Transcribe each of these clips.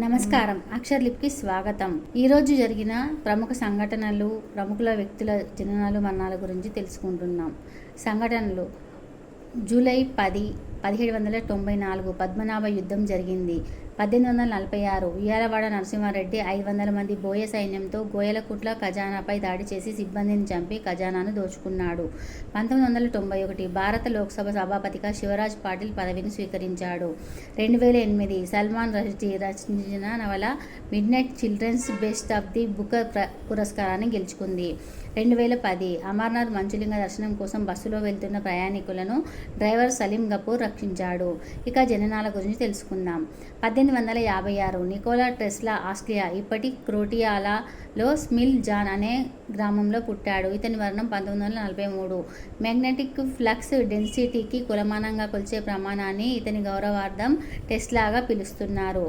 నమస్కారం. అక్షర్లిప్కి స్వాగతం. ఈరోజు జరిగిన ప్రముఖ సంఘటనలు ప్రముఖుల వ్యక్తుల జననాలు మరణాల గురించి తెలుసుకుంటున్నాం. సంఘటనలు. జూలై పది పదిహేడు వందల తొంభై నాలుగు పద్మనాభ యుద్ధం జరిగింది. పద్దెనిమిది వందల నలభై ఆరు ఉయ్యాలవాడ నరసింహారెడ్డి ఐదు వందల మంది బోయ సైన్యంతో గోయలకుట్ల ఖజానాపై దాడి చేసి సిబ్బందిని చంపి ఖజానాను దోచుకున్నాడు. పంతొమ్మిది వందల తొంభై ఒకటి భారత లోక్సభ సభాపతిగా శివరాజ్ పాటిల్ పదవిని స్వీకరించాడు. రెండు వేల ఎనిమిది సల్మాన్ రష్దీ రచించిన నవల midnight children's best of the Booker పురస్కారాన్ని గెలుచుకుంది. రెండు వేల పది అమర్నాథ్ మంచులింగ దర్శనం కోసం బస్సులో వెళ్తున్న ప్రయాణికులను డ్రైవర్ సలీం గపూర్ రక్షించాడు. ఇక జననాల గురించి తెలుసుకుందాం. పద్దెనిమిది వందల యాభై ఆరు నికోలా టెస్లా ఆస్ట్రియా ఇప్పటి క్రోటియాలాలో స్మిల్ జాన్ అనే గ్రామంలో పుట్టాడు. ఇతని వర్ణం పంతొమ్మిది వందల నలభై మూడు. మ్యాగ్నెటిక్ ఫ్లక్స్ డెన్సిటీకి కులమానంగా కొలిచే ప్రమాణాన్ని ఇతని గౌరవార్థం టెస్లాగా పిలుస్తున్నారు.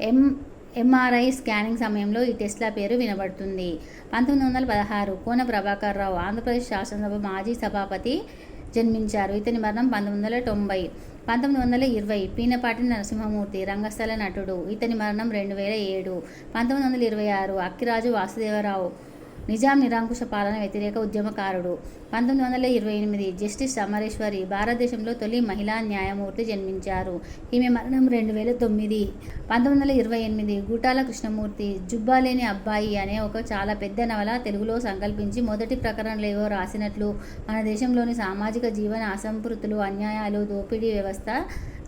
ఎం. ఎంఆర్ఐ స్కానింగ్ సమయంలో ఈ టెస్లా పేరు వినబడుతుంది. పంతొమ్మిది వందల పదహారు కోన ప్రభాకర్ రావు ఆంధ్రప్రదేశ్ శాసనసభ మాజీ సభాపతి జన్మించారు. ఇతని మరణం పంతొమ్మిది వందల తొంభై పంతొమ్మిది వందల ఇరవై పీనపాటి నరసింహమూర్తి రంగస్థల నటుడు. ఇతని మరణం రెండు వేల ఏడు పంతొమ్మిది వందల ఇరవై ఆరు అక్కిరాజు వాసుదేవరావు నిజాం నిరంకుశ పాలన వ్యతిరేక ఉద్యమకారుడు. పంతొమ్మిది వందల ఇరవై ఎనిమిది జస్టిస్ అమరేశ్వరి భారతదేశంలో తొలి మహిళా న్యాయమూర్తి జన్మించారు. ఈమె మరణం రెండు వేల తొమ్మిది. పంతొమ్మిది వందల ఇరవై ఎనిమిది గూటాల కృష్ణమూర్తి జుబ్బాలేని అబ్బాయి అనే ఒక చాలా పెద్ద నవల తెలుగులో సంకల్పించి మొదటి ప్రకరణలేవో రాసినట్లు మన దేశంలోని సామాజిక జీవన అసంపృతులు అన్యాయాలు దోపిడీ వ్యవస్థ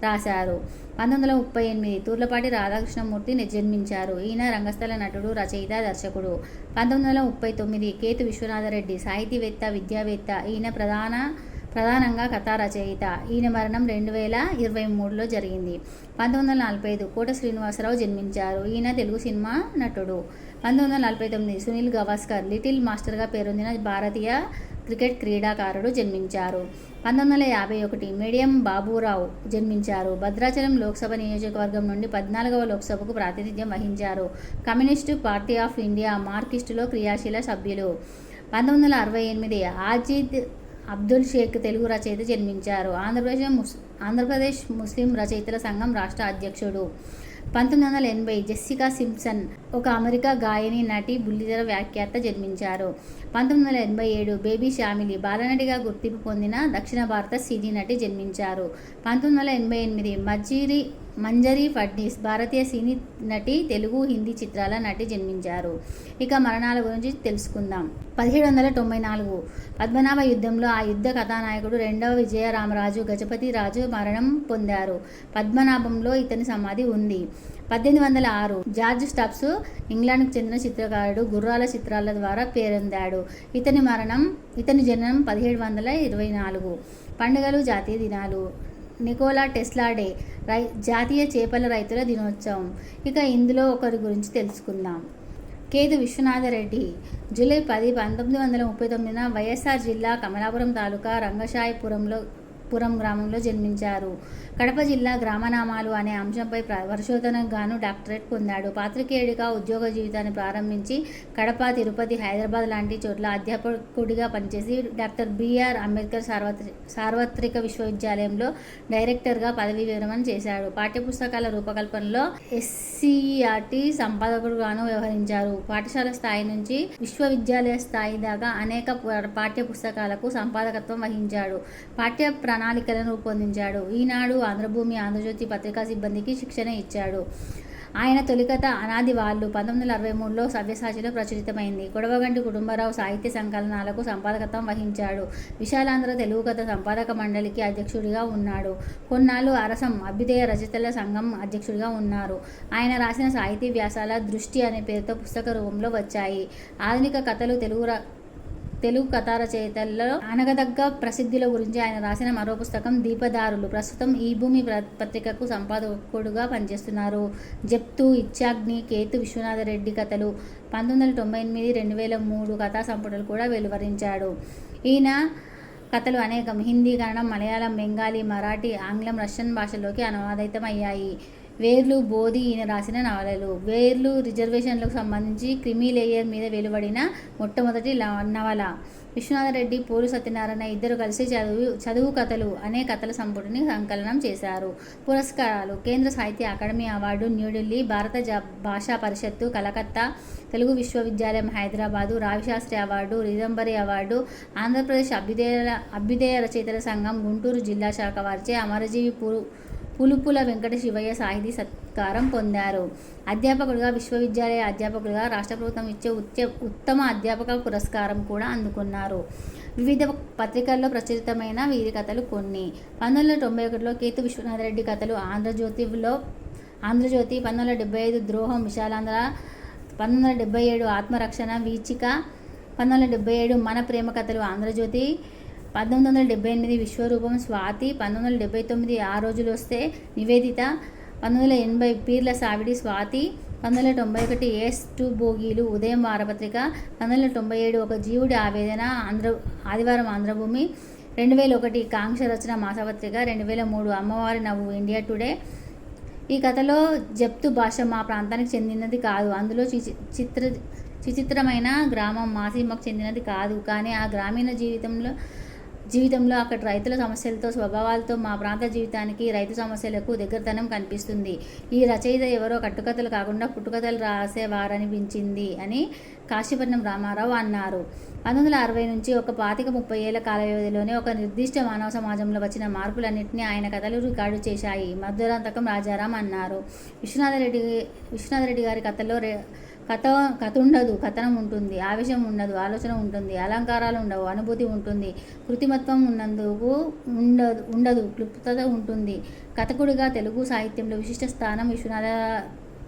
రాశారు. పంతొమ్మిది వందల ముప్పై ఎనిమిది తూర్లపాటి రాధాకృష్ణమూర్తి జన్మించారు. ఈయన రంగస్థల నటుడు రచయిత దర్శకుడు. పంతొమ్మిది వందల ముప్పై తొమ్మిది కేతు విశ్వనాథరెడ్డి సాహితీవేత్త విద్యావేత్త. ఈయన ప్రధాన ప్రధానంగా కథా రచయిత. ఈయన మరణం రెండు వేల ఇరవై మూడులో జరిగింది. పంతొమ్మిది వందల నలభై ఐదు కోట శ్రీనివాసరావు జన్మించారు. ఈయన తెలుగు సినిమా నటుడు. పంతొమ్మిది వందల నలభై తొమ్మిది సునీల్ గవాస్కర్ లిటిల్ మాస్టర్గా పేరొందిన భారతీయ క్రికెట్ క్రీడాకారుడు జన్మించారు. పంతొమ్మిది వందల యాభై ఒకటి మీడియం బాబురావు జన్మించారు. భద్రాచలం లోక్సభ నియోజకవర్గం నుండి పద్నాలుగవ లోక్సభకు ప్రాతినిధ్యం వహించారు. కమ్యూనిస్టు పార్టీ ఆఫ్ ఇండియా మార్కిస్టులో క్రియాశీల సభ్యులు. పంతొమ్మిది వందల అరవై ఎనిమిది ఆజిద్ అబ్దుల్ షేక్ తెలుగు రచయిత జన్మించారు. ఆంధ్రప్రదేశ్ ముస్ ఆంధ్రప్రదేశ్ ముస్లిం రచయితల సంఘం రాష్ట్ర అధ్యక్షుడు. పంతొమ్మిది వందల ఎనభై జెస్సికా సింప్సన్ ఒక అమెరికా గాయని నటి బుల్లితెర వ్యాఖ్యాత జన్మించారు. పంతొమ్మిది వందల ఎనభై ఏడు బేబీ షామిలి బాలనటిగా గుర్తింపు పొందిన దక్షిణ భారత సినీ నటి జన్మించారు. పంతొమ్మిది వందల ఎనభై ఎనిమిది మజ్జీరి మంజరి ఫడ్నీస్ భారతీయ సినీ నటి తెలుగు హిందీ చిత్రాల నటి జన్మించారు. ఇక మరణాల గురించి తెలుసుకుందాం. పదిహేడు వందల తొంభై నాలుగు పద్మనాభ యుద్ధంలో ఆ యుద్ధ కథానాయకుడు రెండవ విజయరామరాజు గజపతి రాజు మరణం పొందారు. పద్మనాభంలో ఇతని సమాధి ఉంది. పద్దెనిమిది వందల ఆరు జార్జ్ స్టబ్స్ ఇంగ్లాండ్కు చెందిన చిత్రకారుడు గుర్రాల చిత్రాల ద్వారా పేరొందాడు. ఇతని మరణం ఇతని జననం పదిహేడు వందల ఇరవై నాలుగు. పండుగలు జాతీయ దినాలు. నికోలా టెస్లా డే రై జాతీయ చేపల రైతుల దినోత్సవం. ఇక ఇందులో ఒకరి గురించి తెలుసుకుందాం. కేదు విశ్వనాథరెడ్డి జూలై పది పంతొమ్మిది వందల ముప్పై తొమ్మిదిన వైఎస్ఆర్ జిల్లా కమలాపురం తాలూకా రంగశాయపురంలో పురం గ్రామంలో జన్మించారు. కడప జిల్లా గ్రామనామాలు అనే అంశంపై పరిశోధనకు గాను డాక్టరేట్ పొందాడు. పాత్రికేయుడిగా ఉద్యోగ జీవితాన్ని ప్రారంభించి కడప తిరుపతి హైదరాబాద్ లాంటి చోట్ల అధ్యాపకుడిగా పనిచేసి డాక్టర్ బిఆర్ అంబేద్కర్ సార్వత్రి సార్వత్రిక విశ్వవిద్యాలయంలో డైరెక్టర్గా పదవి విరమణ చేశాడు. పాఠ్యపుస్తకాల రూపకల్పనలో ఎస్సీఆర్టీ సంపాదకుడుగాను వ్యవహరించారు. పాఠశాల స్థాయి నుంచి విశ్వవిద్యాలయ స్థాయి దాకా అనేక పాఠ్య పుస్తకాలకు సంపాదకత్వం వహించాడు. పాఠ్య ప్రణాళికలను రూపొందించాడు. ఈనాడు ఆంధ్రభూమి ఆంధ్రజ్యోతి పత్రికా సిబ్బందికి శిక్షణ ఇచ్చాడు. ఆయన తొలికత అనాది వాళ్ళు పంతొమ్మిది వందల అరవై మూడులో సవ్యసాచిలో ప్రచురితమైంది. కొడవగంటి కుటుంబరావు సాహిత్య సంకలనాలకు సంపాదకత్వం వహించాడు. విశాలాంధ్ర తెలుగు కథ సంపాదక మండలికి అధ్యక్షుడిగా ఉన్నాడు. కొన్నాళ్ళు అరసం అభ్యుదయ రచయితల సంఘం అధ్యక్షుడిగా ఉన్నారు. ఆయన రాసిన సాహితీ వ్యాసాల దృష్టి అనే పేరుతో పుస్తక రూపంలో వచ్చాయి. ఆధునిక కథలు తెలుగు తెలుగు కథా రచయితల్లో అనగదగ్గ ప్రసిద్ధుల గురించి ఆయన రాసిన మరో పుస్తకం దీపదారులు. ప్రస్తుతం ఈ భూమి పత్రికకు సంపాదకుడుగా పనిచేస్తున్నారు. జప్తు ఇచ్చాగ్ని కేతు విశ్వనాథరెడ్డి కథలు పంతొమ్మిది వందల తొంభై ఎనిమిది రెండు వేల మూడు కథా సంపుటలు కూడా వెలువరించాడు. ఈయన కథలు అనేకం. హిందీ కన్నడం మలయాళం బెంగాలీ మరాఠీ ఆంగ్లం రష్యన్ భాషలోకి అనువాదితమయ్యాయి. వేర్లు బోధి ఈయన రాసిన నవలలు. వేర్లు రిజర్వేషన్లకు సంబంధించి క్రిమి లేయర్ మీద వెలువడిన మొట్టమొదటి నవల. విశ్వనాథరెడ్డి పోలు సత్యనారాయణ ఇద్దరు కలిసి చదువు చదువు కథలు అనే కథల సంపుటిని సంకలనం చేశారు. పురస్కారాలు. కేంద్ర సాహిత్య అకాడమీ అవార్డు న్యూఢిల్లీ భారత జ భాషా పరిషత్తు కలకత్తా తెలుగు విశ్వవిద్యాలయం హైదరాబాదు రావిశాస్త్రి అవార్డు రిదంబరి అవార్డు ఆంధ్రప్రదేశ్ అభ్యుదయ అభ్యుదయ రచయితల సంఘం గుంటూరు జిల్లా శాఖ వారిచే అమరజీవి పు పులుపుల వెంకట శివయ్య సాహితీ సత్కారం పొందారు. అధ్యాపకుడిగా విశ్వవిద్యాలయ అధ్యాపకుడిగా రాష్ట్ర ప్రభుత్వం ఇచ్చే ఉత్య ఉత్తమ అధ్యాపక పురస్కారం కూడా అందుకున్నారు. వివిధ పత్రికల్లో ప్రచురితమైన వీరి కథలు కొన్ని. పంతొమ్మిది వందల తొంభై ఒకటిలో కేతు విశ్వనాథరెడ్డి కథలు ఆంధ్రజ్యోతిలో ఆంధ్రజ్యోతి పంతొమ్మిది వందల డెబ్బై ఐదు ద్రోహం విశాలాంధ్ర పంతొమ్మిది వందల డెబ్బై ఏడు ఆత్మరక్షణ వీచిక పంతొమ్మిది వందల డెబ్బై ఏడు మన ప్రేమ కథలు ఆంధ్రజ్యోతి పంతొమ్మిది వందల డెబ్బై ఎనిమిది విశ్వరూపం స్వాతి పంతొమ్మిది వందల డెబ్బై తొమ్మిది ఆ రోజులు వస్తే నివేదిత పంతొమ్మిది వందల ఎనభై పీర్ల సావిడి స్వాతి పంతొమ్మిది వందల తొంభై ఒకటి ఎస్ టూ భోగీలు ఉదయం వారపత్రిక పంతొమ్మిది వందల తొంభై ఏడు ఒక జీవుడి ఆవేదన ఆంధ్ర ఆదివారం ఆంధ్రభూమి రెండు వేల ఒకటి కాంక్ష రచన మాసపత్రిక రెండు వేల మూడు అమ్మవారి నవ్వు ఇండియా టుడే. ఈ కథలో జప్తు భాష మా ప్రాంతానికి చెందినది కాదు. అందులో చిత్ర చిచిత్రమైన గ్రామం మాసీమకు చెందినది కాదు. కానీ ఆ గ్రామీణ జీవితంలో జీవితంలో అక్కడ రైతుల సమస్యలతో స్వభావాలతో మా ప్రాంత జీవితానికి రైతు సమస్యలకు దగ్గరతనం కనిపిస్తుంది. ఈ రచయిత ఎవరో కట్టుకథలు కాకుండా పుట్టుకథలు రాసేవారనిపించింది అని కాశీపట్నం రామారావు అన్నారు. పంతొమ్మిది వందల అరవై నుంచి ఒక పాతిక ముప్పై ఏళ్ళ కాల వ్యవధిలోనే ఒక నిర్దిష్ట మానవ సమాజంలో వచ్చిన మార్పులన్నింటినీ ఆయన కథలు రికార్డు చేశాయి. మధురాంతకం రాజారాం అన్నారు. విశ్వనాథరెడ్డి విశ్వనాథరెడ్డి గారి కథలో రే కథ కథ ఉండదు కథనం ఉంటుంది ఆవేశం ఉండదు ఆలోచన ఉంటుంది అలంకారాలు ఉండవు అనుభూతి ఉంటుంది కృతిమత్వం ఉన్నందుకు ఉండదు ఉండదు క్లుప్తత ఉంటుంది. కథకుడిగా తెలుగు సాహిత్యంలో విశిష్ట స్థానం విశ్వనాథ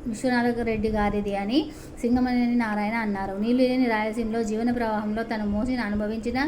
విశ్వనాథ రెడ్డి గారిది అని సింగమనేని నారాయణ అన్నారు. నీళ్ళు లేని రాయలసీమలో జీవన ప్రవాహంలో తను మోసిన అనుభవించిన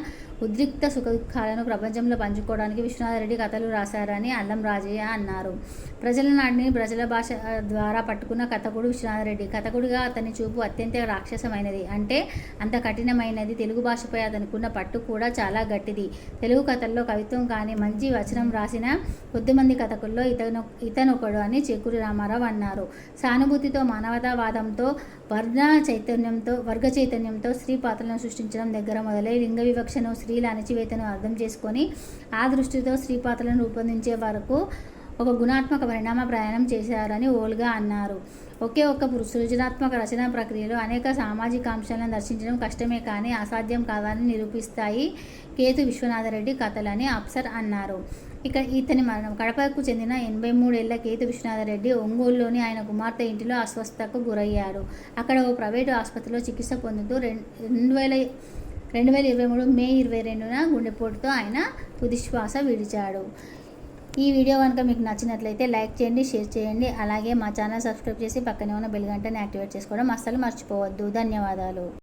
ఉద్రిక్త సుఖ దుఃఖాలను ప్రపంచంలో పంచుకోవడానికి విశ్వనాథరెడ్డి కథలు రాశారని అల్లం రాజయ్య అన్నారు. ప్రజల నాటిని ప్రజల భాష ద్వారా పట్టుకున్న కథకుడు విశ్వనాథరెడ్డి. కథకుడిగా అతని చూపు అత్యంత రాక్షసమైనది. అంటే అంత కఠినమైనది. తెలుగు భాషపై అతనుకున్న పట్టు కూడా చాలా గట్టిది. తెలుగు కథల్లో కవిత్వం కానీ మంచి వచనం రాసిన కొద్దిమంది కథకుల్లో ఇతను ఇతనొకడు అని చేకూరి రామారావు అన్నారు. సానుభూతితో మానవతావాదంతో వర్ణ చైతన్యంతో వర్గ చైతన్యంతో స్త్రీ పాత్రలను సృష్టించడం దగ్గర మొదలై లింగ వివక్షను స్త్రీల అణచివేతను అర్థం చేసుకొని ఆ దృష్టితో స్త్రీ పాత్రలను రూపొందించే వరకు ఒక గుణాత్మక పరిణామ ప్రయాణం చేశారని ఓల్గా అన్నారు. ఒకే ఒక్క సృజనాత్మక రచనా ప్రక్రియలో అనేక సామాజిక అంశాలను దర్శించడం కష్టమే కానీ అసాధ్యం కాదని నిరూపిస్తాయి కేతు విశ్వనాథరెడ్డి కథలని అప్సర్ అన్నారు. ఇక ఇతని మరణం. కడపకు చెందిన ఎనభై మూడేళ్ళ కేతు విశ్వనాథరెడ్డి ఒంగోలులోని ఆయన కుమార్తె ఇంటిలో అస్వస్థతకు గురయ్యారు. అక్కడ ఓ ప్రైవేటు ఆసుపత్రిలో చికిత్స పొందుతూ రెండు రెండు వేల రెండు వేల ఇరవై మూడు మే ఇరవై రెండున గుండెపోటుతో ఆయన తుదిశ్వాస విడిచాడు. ఈ వీడియో కనుక మీకు నచ్చినట్లయితే లైక్ చేయండి షేర్ చేయండి. అలాగే మా ఛానల్ సబ్స్క్రైబ్ చేసి పక్కనే ఉన్న బెల్ గంటని యాక్టివేట్ చేసుకోవడం అస్సలు మర్చిపోవద్దు. ధన్యవాదాలు.